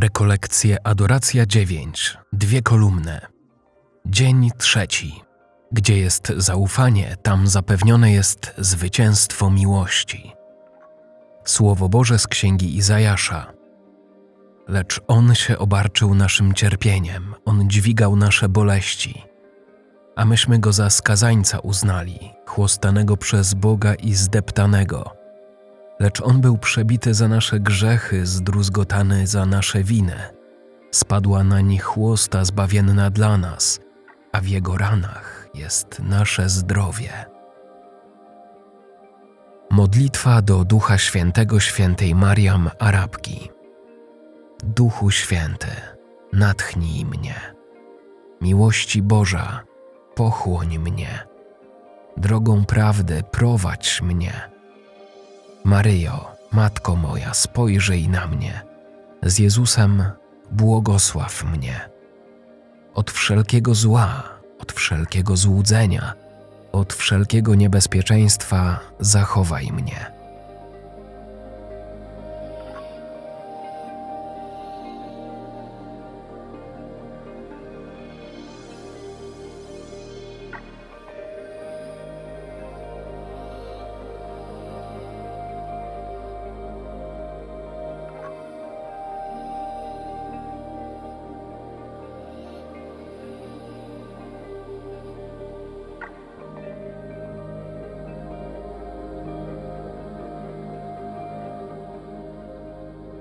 Rekolekcje Adoracja 9, dwie kolumny. Dzień trzeci. Gdzie jest zaufanie, tam zapewnione jest zwycięstwo miłości. Słowo Boże z Księgi Izajasza. Lecz On się obarczył naszym cierpieniem, On dźwigał nasze boleści. A myśmy Go za skazańca uznali, chłostanego przez Boga i zdeptanego. Lecz On był przebity za nasze grzechy, zdruzgotany za nasze winy. Spadła nań chłosta zbawienna dla nas, a w Jego ranach jest nasze zdrowie. Modlitwa do Ducha Świętego Świętej Mariam Arabki. Duchu Święty, natchnij mnie. Miłości Boża, pochłoń mnie. Drogą prawdy prowadź mnie. Maryjo, Matko moja, spojrzyj na mnie. Z Jezusem błogosław mnie. Od wszelkiego zła, od wszelkiego złudzenia, od wszelkiego niebezpieczeństwa zachowaj mnie.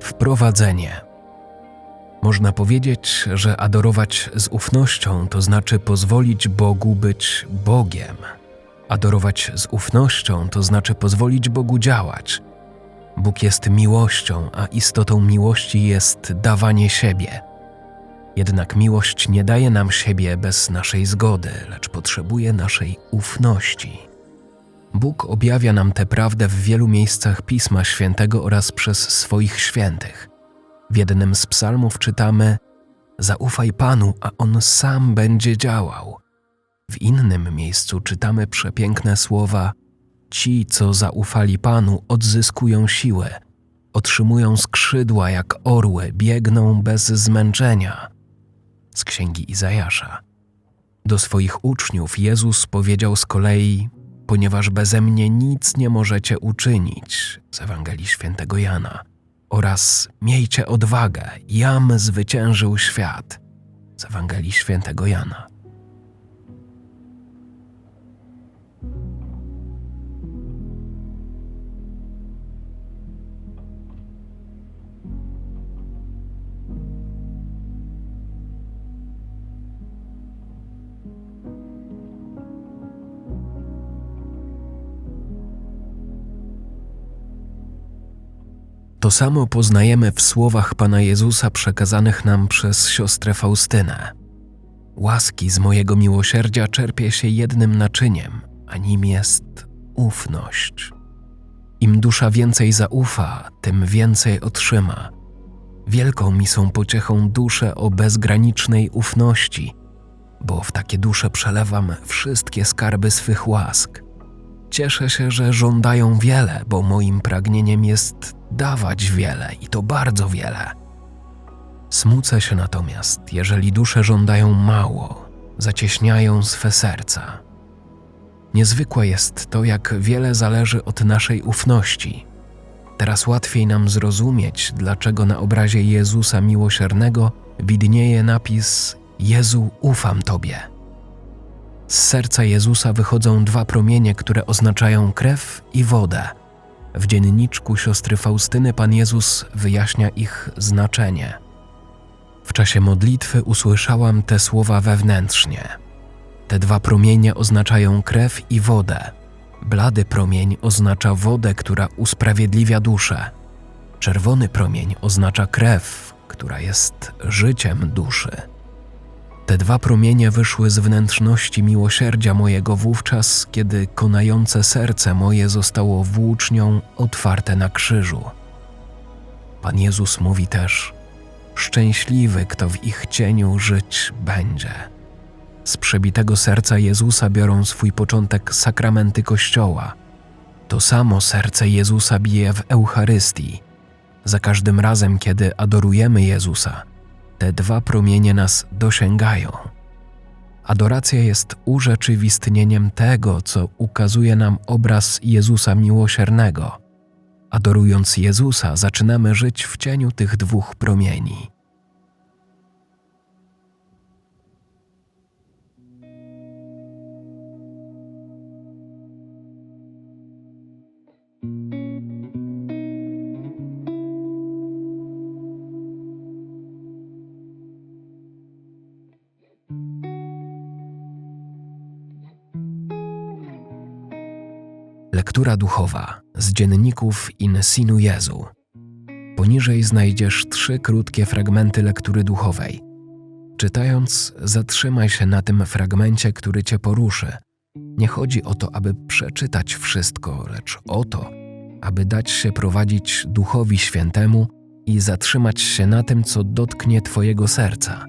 Wprowadzenie. Można powiedzieć, że adorować z ufnością to znaczy pozwolić Bogu być Bogiem. Adorować z ufnością to znaczy pozwolić Bogu działać. Bóg jest miłością, a istotą miłości jest dawanie siebie. Jednak miłość nie daje nam siebie bez naszej zgody, lecz potrzebuje naszej ufności. Bóg objawia nam tę prawdę w wielu miejscach Pisma Świętego oraz przez swoich świętych. W jednym z psalmów czytamy: Zaufaj Panu, a On sam będzie działał. W innym miejscu czytamy przepiękne słowa: Ci, co zaufali Panu, odzyskują siłę, otrzymują skrzydła jak orły, biegną bez zmęczenia. Z księgi Izajasza. Do swoich uczniów Jezus powiedział z kolei: ponieważ beze mnie nic nie możecie uczynić z Ewangelii Świętego Jana. Oraz miejcie odwagę, jam zwyciężył świat z Ewangelii Świętego Jana. To samo poznajemy w słowach Pana Jezusa przekazanych nam przez siostrę Faustynę. Łaski z mojego miłosierdzia czerpie się jednym naczyniem, a nim jest ufność. Im dusza więcej zaufa, tym więcej otrzyma. Wielką mi są pociechą dusze o bezgranicznej ufności, bo w takie dusze przelewam wszystkie skarby swych łask. Cieszę się, że żądają wiele, bo moim pragnieniem jest dawać wiele i to bardzo wiele. Smucę się natomiast, jeżeli dusze żądają mało, zacieśniają swe serca. Niezwykłe jest to, jak wiele zależy od naszej ufności. Teraz łatwiej nam zrozumieć, dlaczego na obrazie Jezusa Miłosiernego widnieje napis Jezu, ufam Tobie. Z serca Jezusa wychodzą dwa promienie, które oznaczają krew i wodę. W dzienniczku siostry Faustyny Pan Jezus wyjaśnia ich znaczenie. W czasie modlitwy usłyszałam te słowa wewnętrznie. Te dwa promienie oznaczają krew i wodę. Blady promień oznacza wodę, która usprawiedliwia duszę. Czerwony promień oznacza krew, która jest życiem duszy. Te dwa promienie wyszły z wnętrzności miłosierdzia mojego wówczas, kiedy konające serce moje zostało włócznią otwarte na krzyżu. Pan Jezus mówi też: Szczęśliwy, kto w ich cieniu żyć będzie. Z przebitego serca Jezusa biorą swój początek sakramenty Kościoła. To samo serce Jezusa bije w Eucharystii. Za każdym razem, kiedy adorujemy Jezusa, te dwa promienie nas dosięgają. Adoracja jest urzeczywistnieniem tego, co ukazuje nam obraz Jezusa miłosiernego. Adorując Jezusa, zaczynamy żyć w cieniu tych dwóch promieni. Lektura duchowa z dzienników In Sinu Jezu. Poniżej znajdziesz trzy krótkie fragmenty lektury duchowej. Czytając, zatrzymaj się na tym fragmencie, który cię poruszy. Nie chodzi o to, aby przeczytać wszystko, lecz o to, aby dać się prowadzić Duchowi Świętemu i zatrzymać się na tym, co dotknie Twojego serca.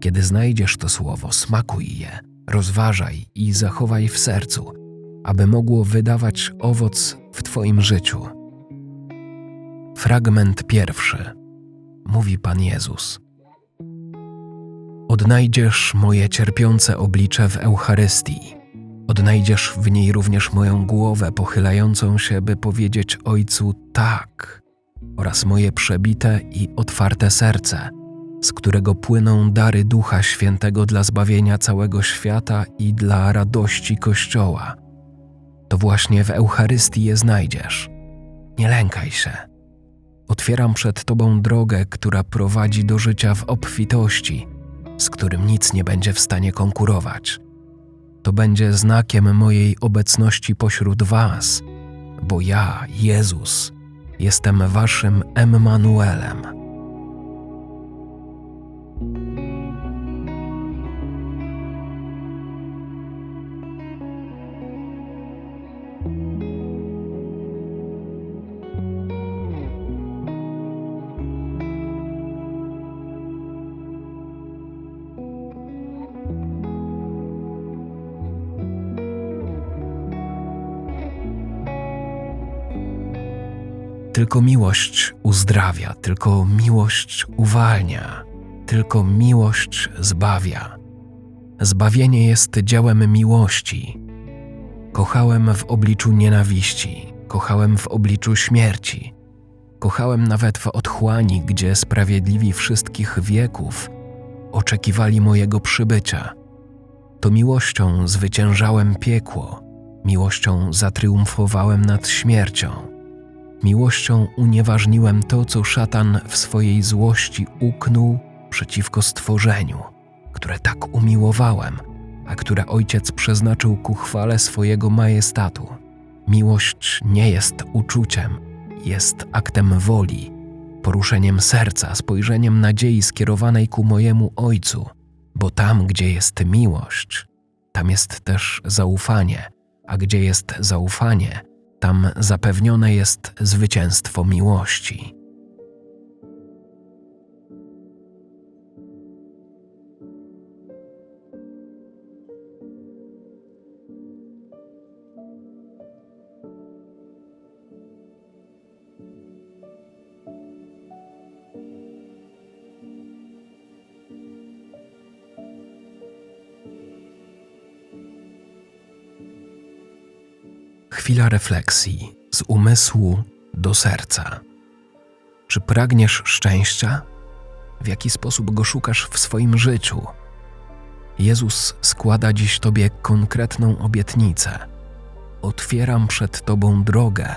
Kiedy znajdziesz to słowo, smakuj je, rozważaj i zachowaj w sercu – aby mogło wydawać owoc w Twoim życiu. Fragment pierwszy. Mówi Pan Jezus. Odnajdziesz moje cierpiące oblicze w Eucharystii. Odnajdziesz w niej również moją głowę pochylającą się, by powiedzieć Ojcu tak, oraz moje przebite i otwarte serce, z którego płyną dary Ducha Świętego dla zbawienia całego świata i dla radości Kościoła to właśnie w Eucharystii je znajdziesz. Nie lękaj się. Otwieram przed Tobą drogę, która prowadzi do życia w obfitości, z którym nic nie będzie w stanie konkurować. To będzie znakiem mojej obecności pośród Was, bo ja, Jezus, jestem Waszym Emmanuelem. Tylko miłość uzdrawia, tylko miłość uwalnia, tylko miłość zbawia. Zbawienie jest dziełem miłości. Kochałem w obliczu nienawiści, kochałem w obliczu śmierci, kochałem nawet w otchłani, gdzie sprawiedliwi wszystkich wieków oczekiwali mojego przybycia. To miłością zwyciężałem piekło, miłością zatriumfowałem nad śmiercią Miłością unieważniłem to, co szatan w swojej złości uknął przeciwko stworzeniu, które tak umiłowałem, a które ojciec przeznaczył ku chwale swojego majestatu. Miłość nie jest uczuciem, jest aktem woli, poruszeniem serca, spojrzeniem nadziei skierowanej ku mojemu ojcu, bo tam, gdzie jest miłość, tam jest też zaufanie, a gdzie jest zaufanie, tam zapewnione jest zwycięstwo miłości. Chwila refleksji z umysłu do serca. Czy pragniesz szczęścia? W jaki sposób go szukasz w swoim życiu? Jezus składa dziś Tobie konkretną obietnicę. Otwieram przed Tobą drogę,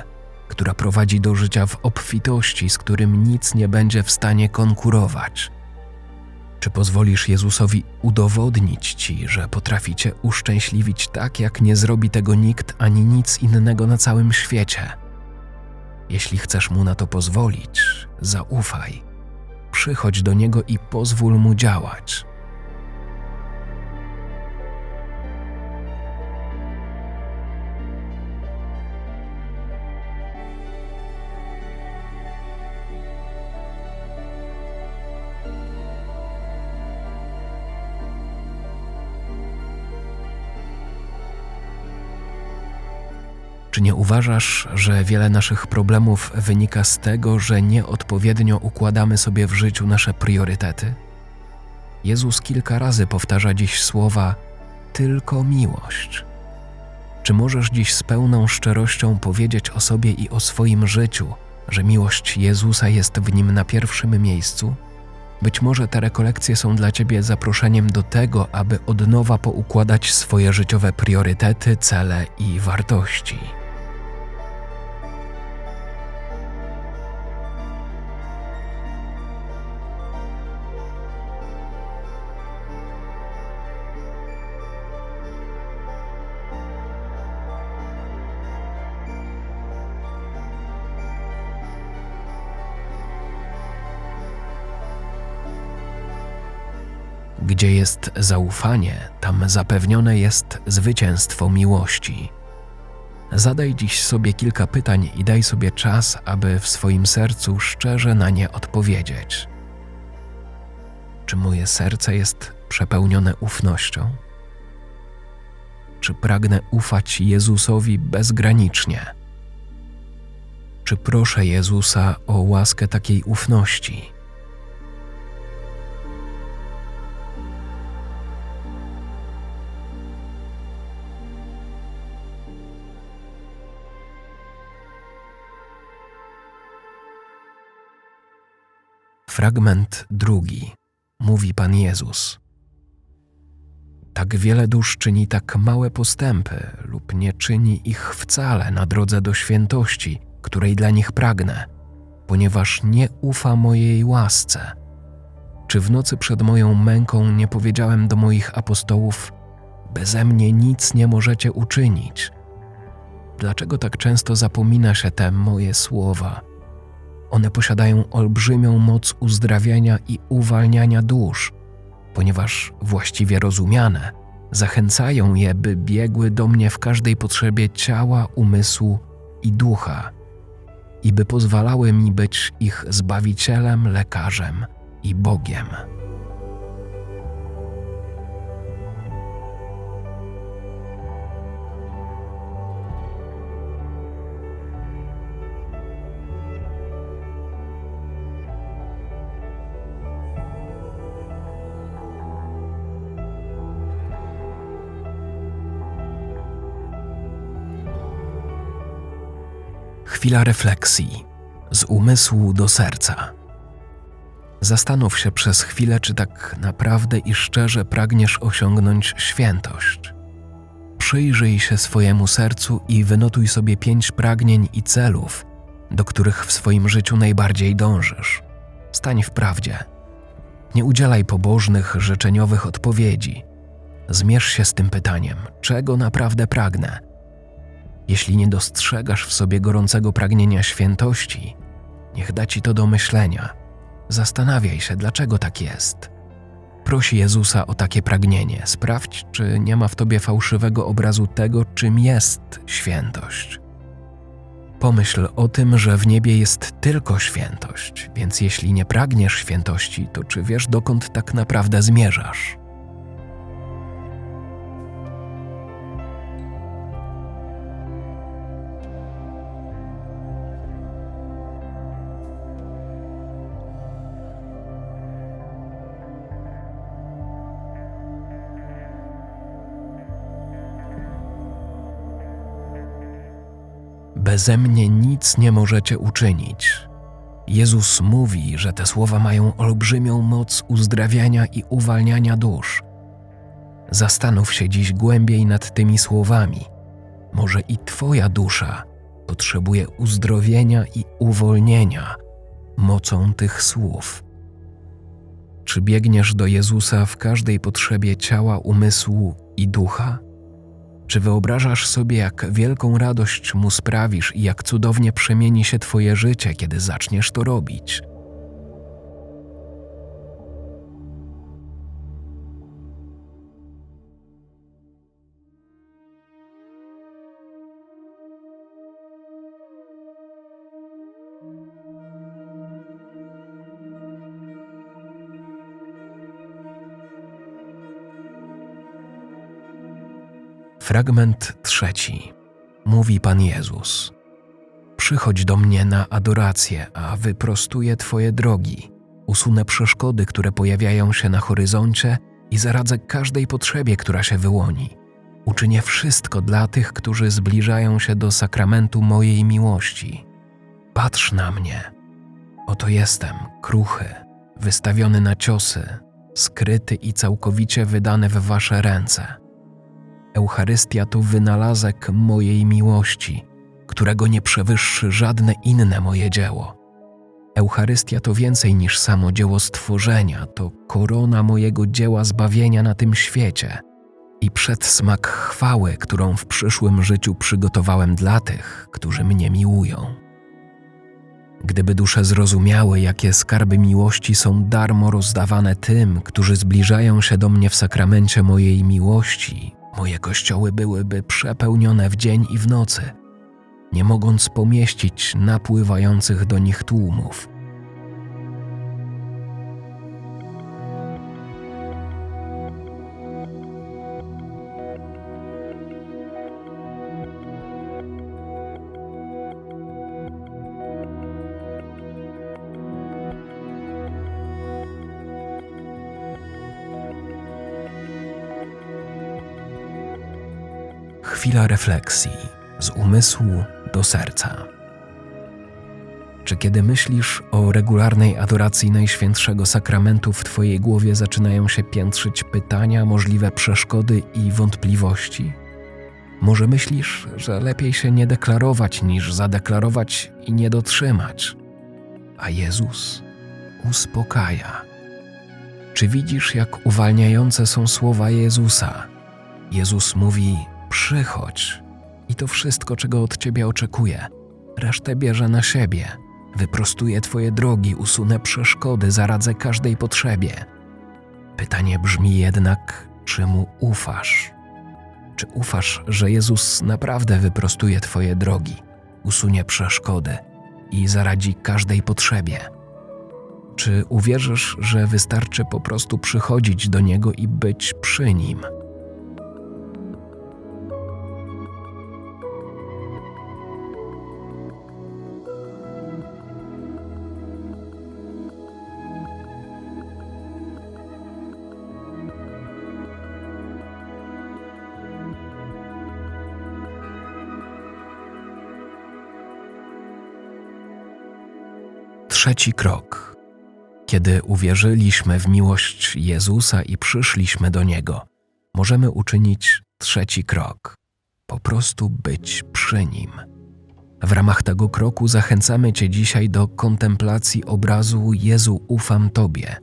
która prowadzi do życia w obfitości, z którym nic nie będzie w stanie konkurować. Czy pozwolisz Jezusowi udowodnić ci, że potrafi cię uszczęśliwić tak, jak nie zrobi tego nikt ani nic innego na całym świecie? Jeśli chcesz mu na to pozwolić, zaufaj. Przychodź do niego i pozwól mu działać. Czy nie uważasz, że wiele naszych problemów wynika z tego, że nieodpowiednio układamy sobie w życiu nasze priorytety? Jezus kilka razy powtarza dziś słowa tylko miłość. Czy możesz dziś z pełną szczerością powiedzieć o sobie i o swoim życiu, że miłość Jezusa jest w nim na pierwszym miejscu? Być może te rekolekcje są dla Ciebie zaproszeniem do tego, aby od nowa poukładać swoje życiowe priorytety, cele i wartości. Gdzie jest zaufanie, tam zapewnione jest zwycięstwo miłości. Zadaj dziś sobie kilka pytań i daj sobie czas, aby w swoim sercu szczerze na nie odpowiedzieć. Czy moje serce jest przepełnione ufnością? Czy pragnę ufać Jezusowi bezgranicznie? Czy proszę Jezusa o łaskę takiej ufności? Fragment drugi. Mówi Pan Jezus. Tak wiele dusz czyni tak małe postępy, lub nie czyni ich wcale na drodze do świętości, której dla nich pragnę, ponieważ nie ufa mojej łasce. Czy w nocy przed moją męką nie powiedziałem do moich apostołów: Beze mnie nic nie możecie uczynić? Dlaczego tak często zapomina się te moje słowa? One posiadają olbrzymią moc uzdrawiania i uwalniania dusz, ponieważ właściwie rozumiane, zachęcają je, by biegły do mnie w każdej potrzebie ciała, umysłu i ducha, i by pozwalały mi być ich zbawicielem, lekarzem i Bogiem. Chwila refleksji z umysłu do serca. Zastanów się przez chwilę, czy tak naprawdę i szczerze pragniesz osiągnąć świętość. Przyjrzyj się swojemu sercu i wynotuj sobie pięć pragnień i celów, do których w swoim życiu najbardziej dążysz. Stań w prawdzie. Nie udzielaj pobożnych, życzeniowych odpowiedzi. Zmierz się z tym pytaniem, czego naprawdę pragnę jeśli nie dostrzegasz w sobie gorącego pragnienia świętości, niech da ci to do myślenia. Zastanawiaj się, dlaczego tak jest. Prosi Jezusa o takie pragnienie. Sprawdź, czy nie ma w tobie fałszywego obrazu tego, czym jest świętość. Pomyśl o tym, że w niebie jest tylko świętość, więc jeśli nie pragniesz świętości, to czy wiesz, dokąd tak naprawdę zmierzasz? Beze mnie nic nie możecie uczynić. Jezus mówi, że te słowa mają olbrzymią moc uzdrawiania i uwalniania dusz. Zastanów się dziś głębiej nad tymi słowami. Może i Twoja dusza potrzebuje uzdrowienia i uwolnienia mocą tych słów. Czy biegniesz do Jezusa w każdej potrzebie ciała, umysłu i ducha? Czy wyobrażasz sobie, jak wielką radość mu sprawisz i jak cudownie przemieni się Twoje życie, kiedy zaczniesz to robić? Fragment trzeci. mówi Pan Jezus. Przychodź do mnie na adorację, a wyprostuję Twoje drogi. Usunę przeszkody, które pojawiają się na horyzoncie i zaradzę każdej potrzebie, która się wyłoni. Uczynię wszystko dla tych, którzy zbliżają się do sakramentu mojej miłości. Patrz na mnie. Oto jestem, kruchy, wystawiony na ciosy, skryty i całkowicie wydany w Wasze ręce. Eucharystia to wynalazek mojej miłości, którego nie przewyższy żadne inne moje dzieło. Eucharystia to więcej niż samo dzieło stworzenia, to korona mojego dzieła zbawienia na tym świecie i przedsmak chwały, którą w przyszłym życiu przygotowałem dla tych, którzy mnie miłują. Gdyby dusze zrozumiały, jakie skarby miłości są darmo rozdawane tym, którzy zbliżają się do mnie w sakramencie mojej miłości, moje kościoły byłyby przepełnione w dzień i w nocy, nie mogąc pomieścić napływających do nich tłumów. Chwila refleksji z umysłu do serca. Czy kiedy myślisz o regularnej adoracji Najświętszego Sakramentu, w Twojej głowie zaczynają się piętrzyć pytania, możliwe przeszkody i wątpliwości? Może myślisz, że lepiej się nie deklarować niż zadeklarować i nie dotrzymać? A Jezus uspokaja. Czy widzisz, jak uwalniające są słowa Jezusa? Jezus mówi: Przychodź i to wszystko, czego od ciebie oczekuję. Resztę bierze na siebie. Wyprostuję twoje drogi, usunę przeszkody, zaradzę każdej potrzebie. Pytanie brzmi jednak, czy mu ufasz? Czy ufasz, że Jezus naprawdę wyprostuje twoje drogi, usunie przeszkody i zaradzi każdej potrzebie? Czy uwierzysz, że wystarczy po prostu przychodzić do Niego i być przy Nim? Trzeci krok. Kiedy uwierzyliśmy w miłość Jezusa i przyszliśmy do Niego, możemy uczynić trzeci krok po prostu być przy Nim. W ramach tego kroku zachęcamy Cię dzisiaj do kontemplacji obrazu Jezu, ufam Tobie.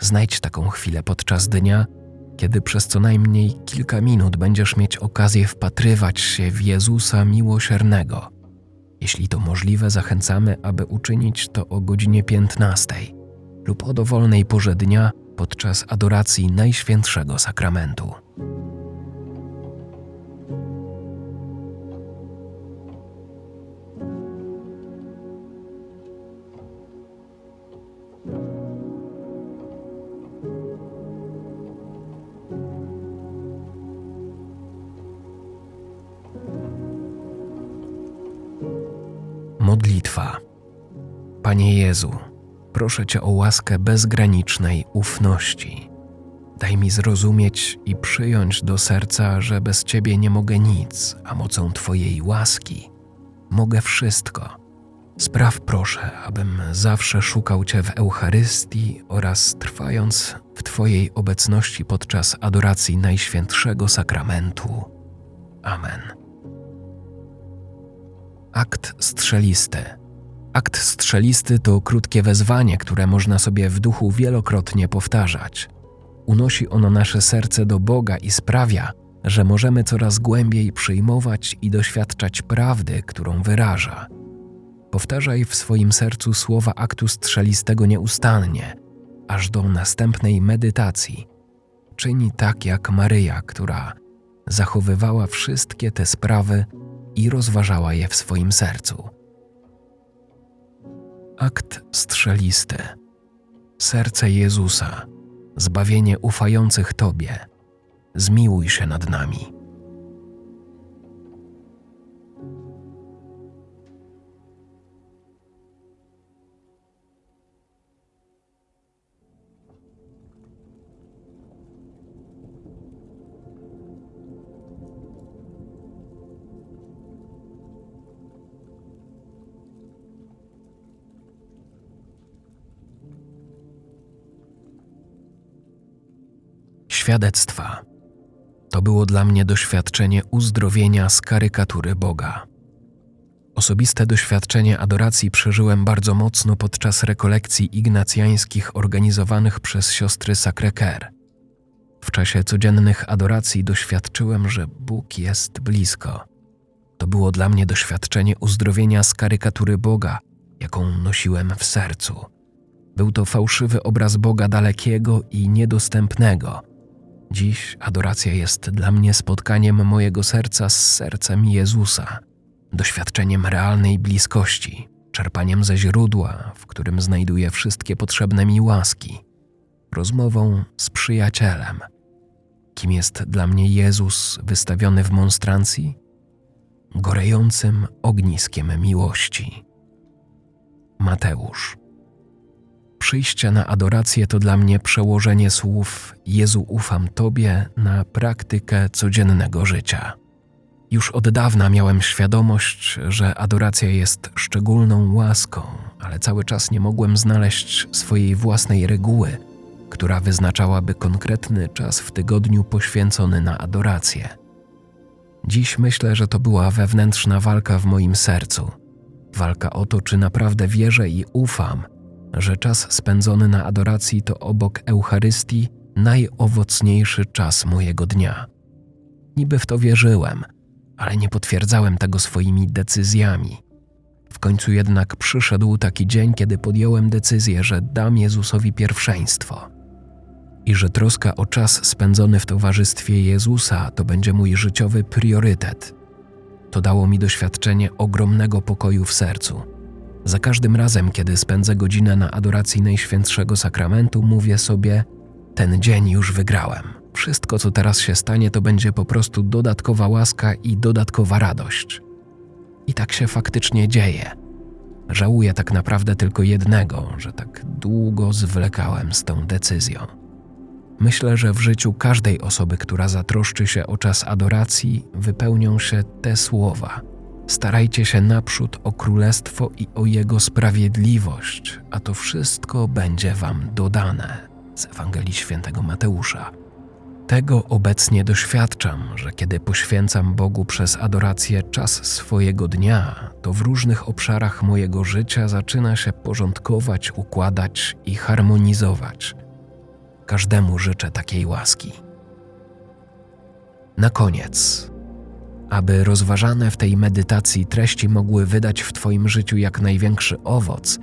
Znajdź taką chwilę podczas dnia, kiedy przez co najmniej kilka minut będziesz mieć okazję wpatrywać się w Jezusa miłosiernego – jeśli to możliwe, zachęcamy, aby uczynić to o godzinie 15 lub o dowolnej porze dnia podczas adoracji Najświętszego Sakramentu. Proszę Cię o łaskę bezgranicznej ufności. Daj mi zrozumieć i przyjąć do serca, że bez Ciebie nie mogę nic, a mocą Twojej łaski mogę wszystko. Spraw proszę, abym zawsze szukał Cię w Eucharystii oraz trwając w Twojej obecności podczas adoracji Najświętszego Sakramentu. Amen. Akt strzelisty. Akt strzelisty to krótkie wezwanie, które można sobie w duchu wielokrotnie powtarzać. Unosi ono nasze serce do Boga i sprawia, że możemy coraz głębiej przyjmować i doświadczać prawdy, którą wyraża. Powtarzaj w swoim sercu słowa aktu strzelistego nieustannie, aż do następnej medytacji. Czyni tak jak Maryja, która zachowywała wszystkie te sprawy i rozważała je w swoim sercu. Akt strzelisty. Serce Jezusa, zbawienie ufających Tobie. Zmiłuj się nad nami. Świadectwa. To było dla mnie doświadczenie uzdrowienia z karykatury Boga. Osobiste doświadczenie adoracji przeżyłem bardzo mocno podczas rekolekcji ignacjańskich organizowanych przez siostry Sacré-Cœur. W czasie codziennych adoracji doświadczyłem, że Bóg jest blisko. To było dla mnie doświadczenie uzdrowienia z karykatury Boga, jaką nosiłem w sercu. Był to fałszywy obraz Boga dalekiego i niedostępnego. Dziś adoracja jest dla mnie spotkaniem mojego serca z sercem Jezusa, doświadczeniem realnej bliskości, czerpaniem ze źródła, w którym znajduję wszystkie potrzebne mi łaski, rozmową z przyjacielem. Kim jest dla mnie Jezus wystawiony w monstrancji? Gorejącym ogniskiem miłości. Mateusz Przyjście na adorację to dla mnie przełożenie słów Jezu ufam Tobie na praktykę codziennego życia. Już od dawna miałem świadomość, że adoracja jest szczególną łaską, ale cały czas nie mogłem znaleźć swojej własnej reguły, która wyznaczałaby konkretny czas w tygodniu poświęcony na adorację. Dziś myślę, że to była wewnętrzna walka w moim sercu. Walka o to, czy naprawdę wierzę i ufam – że czas spędzony na adoracji to obok Eucharystii najowocniejszy czas mojego dnia. Niby w to wierzyłem, ale nie potwierdzałem tego swoimi decyzjami. W końcu jednak przyszedł taki dzień, kiedy podjąłem decyzję, że dam Jezusowi pierwszeństwo i że troska o czas spędzony w towarzystwie Jezusa to będzie mój życiowy priorytet. To dało mi doświadczenie ogromnego pokoju w sercu za każdym razem, kiedy spędzę godzinę na adoracji Najświętszego Sakramentu, mówię sobie: Ten dzień już wygrałem. Wszystko, co teraz się stanie, to będzie po prostu dodatkowa łaska i dodatkowa radość. I tak się faktycznie dzieje. Żałuję tak naprawdę tylko jednego, że tak długo zwlekałem z tą decyzją. Myślę, że w życiu każdej osoby, która zatroszczy się o czas adoracji, wypełnią się te słowa – Starajcie się naprzód o królestwo i o jego sprawiedliwość, a to wszystko będzie wam dodane. Z Ewangelii Świętego Mateusza. Tego obecnie doświadczam, że kiedy poświęcam Bogu przez adorację czas swojego dnia, to w różnych obszarach mojego życia zaczyna się porządkować, układać i harmonizować. Każdemu życzę takiej łaski. Na koniec aby rozważane w tej medytacji treści mogły wydać w Twoim życiu jak największy owoc,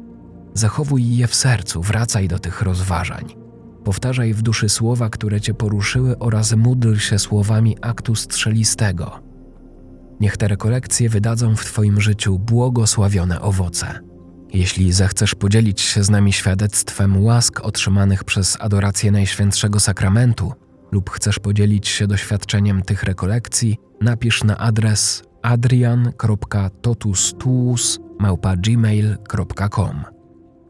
zachowuj je w sercu, wracaj do tych rozważań. Powtarzaj w duszy słowa, które Cię poruszyły oraz módl się słowami aktu strzelistego. Niech te rekolekcje wydadzą w Twoim życiu błogosławione owoce. Jeśli zechcesz podzielić się z nami świadectwem łask otrzymanych przez adorację Najświętszego Sakramentu lub chcesz podzielić się doświadczeniem tych rekolekcji, napisz na adres adrian.totustuus.gmail.com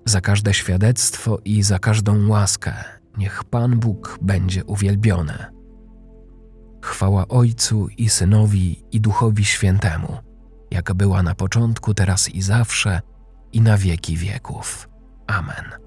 Za każde świadectwo i za każdą łaskę niech Pan Bóg będzie uwielbiony. Chwała Ojcu i Synowi i Duchowi Świętemu, jak była na początku, teraz i zawsze, i na wieki wieków. Amen.